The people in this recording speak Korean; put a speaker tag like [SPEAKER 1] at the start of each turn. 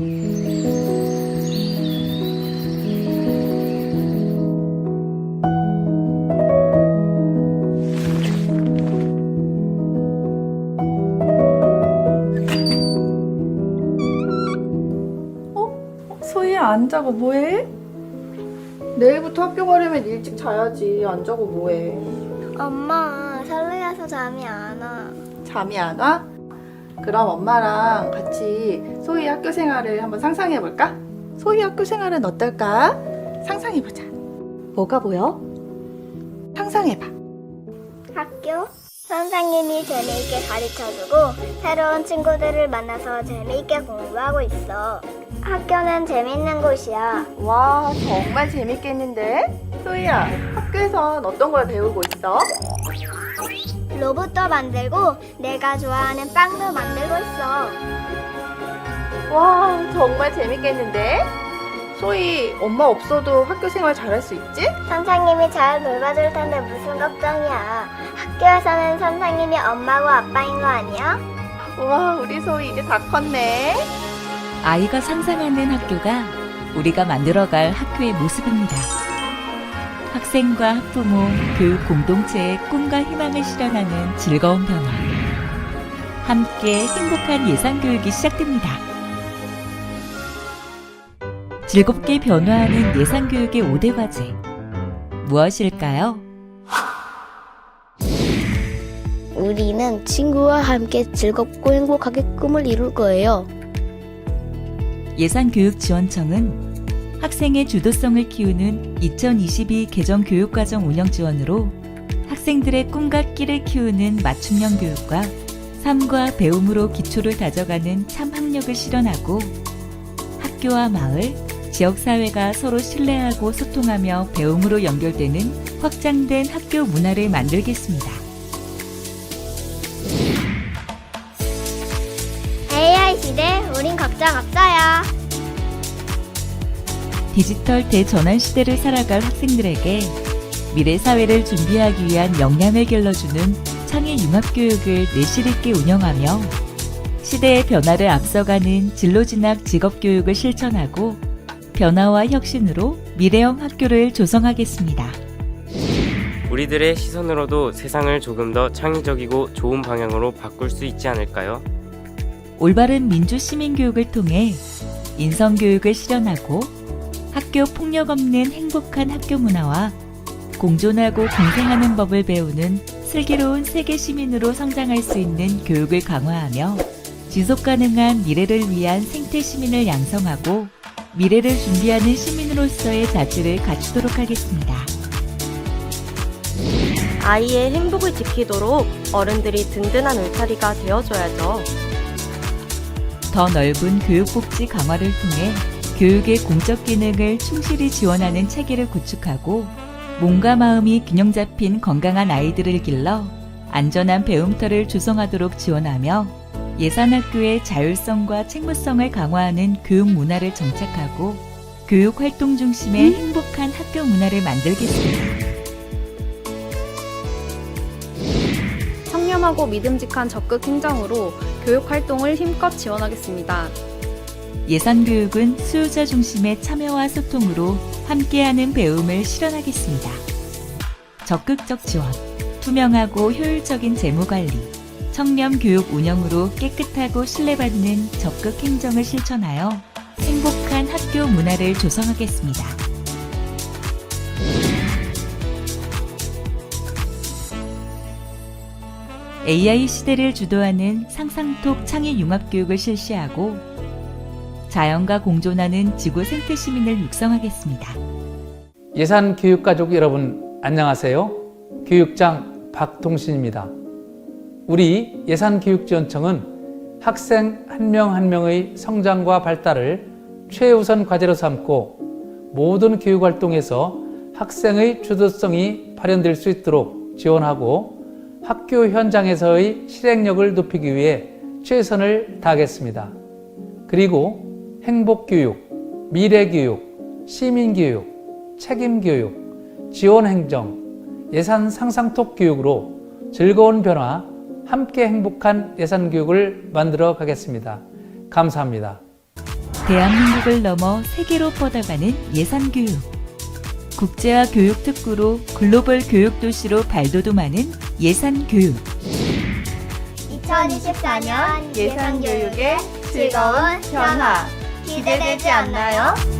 [SPEAKER 1] 소희야 안 자고 뭐해? 내일부터 학교 가려면 일찍 자야지 안 자고 뭐해
[SPEAKER 2] 엄마 설레어서 잠이 안 와.
[SPEAKER 1] 잠이 안 와? 그럼 엄마랑 같이 소희 학교 생활을 한번 상상해 볼까? 소희 학교 생활은 어떨까? 상상해 보자 뭐가 보여? 상상해 봐
[SPEAKER 2] 학교? 선생님이 재미있게 가르쳐주고 새로운 친구들을 만나서 재미있게 공부하고 있어. 학교는 재밌는 곳이야.
[SPEAKER 1] 와 정말 재밌겠는데? 소희야 학교에선 어떤 걸 배우고 있어?
[SPEAKER 2] 로봇도 만들고 내가 좋아하는 빵도 만들고 있어.
[SPEAKER 1] 와 정말 재밌겠는데? 소희 엄마 없어도 학교 생활 잘할 수 있지?
[SPEAKER 2] 선생님이 잘 돌봐줄 텐데 무슨 걱정이야. 학교에서는 선생님이 엄마고 아빠인 거 아니야?
[SPEAKER 1] 우와 우리 소희 이제 다 컸네
[SPEAKER 3] 아이가 상상하는 학교가 우리가 만들어갈 학교의 모습입니다. 학생과 학부모, 교육 공동체의 꿈과 희망을 실현하는 즐거운 변화. 함께 행복한 예산교육이 시작됩니다. 즐겁게 변화하는 예산교육의 5대 과제. 무엇일까요?
[SPEAKER 4] 우리는 친구와 함께 즐겁고 행복하게 꿈을 이룰 거예요.
[SPEAKER 3] 예산교육지원청은 학생의 주도성을 키우는 2022 개정 교육과정 운영 지원으로 학생들의 꿈과 끼를 키우는 맞춤형 교육과 삶과 배움으로 기초를 다져가는 참학력을 실현하고 학교와 마을, 지역사회가 서로 신뢰하고 소통하며 배움으로 연결되는 확장된 학교 문화를 만들겠습니다.
[SPEAKER 2] AI 시대, 우린 걱정 없어요.
[SPEAKER 3] 디지털 대전환 시대를 살아갈 학생들에게 미래 사회를 준비하기 위한 역량을 길러주는 창의 융합교육을 내실 있게 운영하며 시대의 변화를 앞서가는 진로진학 직업교육을 실천하고 변화와 혁신으로 미래형 학교를 조성하겠습니다.
[SPEAKER 5] 우리들의 시선으로도 세상을 조금 더 창의적이고 좋은 방향으로 바꿀 수 있지 않을까요?
[SPEAKER 3] 올바른 민주 시민 교육을 통해 인성 교육을 실현하고 학교 폭력 없는 행복한 학교 문화와 공존하고 공생하는 법을 배우는 슬기로운 세계 시민으로 성장할 수 있는 교육을 강화하며 지속 가능한 미래를 위한 생태 시민을 양성하고 미래를 준비하는 시민으로서의 자질을 갖추도록 하겠습니다.
[SPEAKER 6] 아이의 행복을 지키도록 어른들이 든든한 울타리가 되어줘야죠.
[SPEAKER 3] 더 넓은 교육복지 강화를 통해 교육의 공적 기능을 충실히 지원하는 체계를 구축하고 몸과 마음이 균형 잡힌 건강한 아이들을 길러 안전한 배움터를 조성하도록 지원하며 예산학교의 자율성과 책무성을 강화하는 교육 문화를 정착하고 교육 활동 중심의 행복한 학교 문화를 만들겠습니다.
[SPEAKER 7] 청렴하고 믿음직한 적극 행정으로 교육 활동을 힘껏 지원하겠습니다.
[SPEAKER 3] 예산 교육은 수요자 중심의 참여와 소통으로 함께하는 배움을 실현하겠습니다. 적극적 지원, 투명하고 효율적인 재무 관리, 청렴 교육 운영으로 깨끗하고 신뢰받는 적극 행정을 실천하여 행복한 학교 문화를 조성하겠습니다. AI 시대를 주도하는 상상톡 창의 융합 교육을 실시하고 자연과 공존하는 지구 생태 시민을 육성하겠습니다.
[SPEAKER 8] 예산 교육 가족 여러분 안녕하세요. 교육장 박동신입니다. 우리 예산 교육 지원청은 학생 한명한 명의 성장과 발달을 최우선 과제로 삼고 모든 교육 활동에서 학생의 주도성이 발현될 수 있도록 지원하고 학교 현장에서의 실행력을 높이기 위해 최선을 다하겠습니다. 그리고 행복교육, 미래교육, 시민교육, 책임교육, 지원행정, 예산 상상톡 교육으로 즐거운 변화, 함께 행복한 예산 교육을 만들어 가겠습니다. 감사합니다.
[SPEAKER 3] 대한민국을 넘어 세계로 뻗어가는 예산 교육. 국제화 교육 특구로 글로벌 교육 도시로 발돋움하는 예산 교육.
[SPEAKER 9] 2024년
[SPEAKER 2] 예산 교육의 즐거운 변화 기대되지 않나요?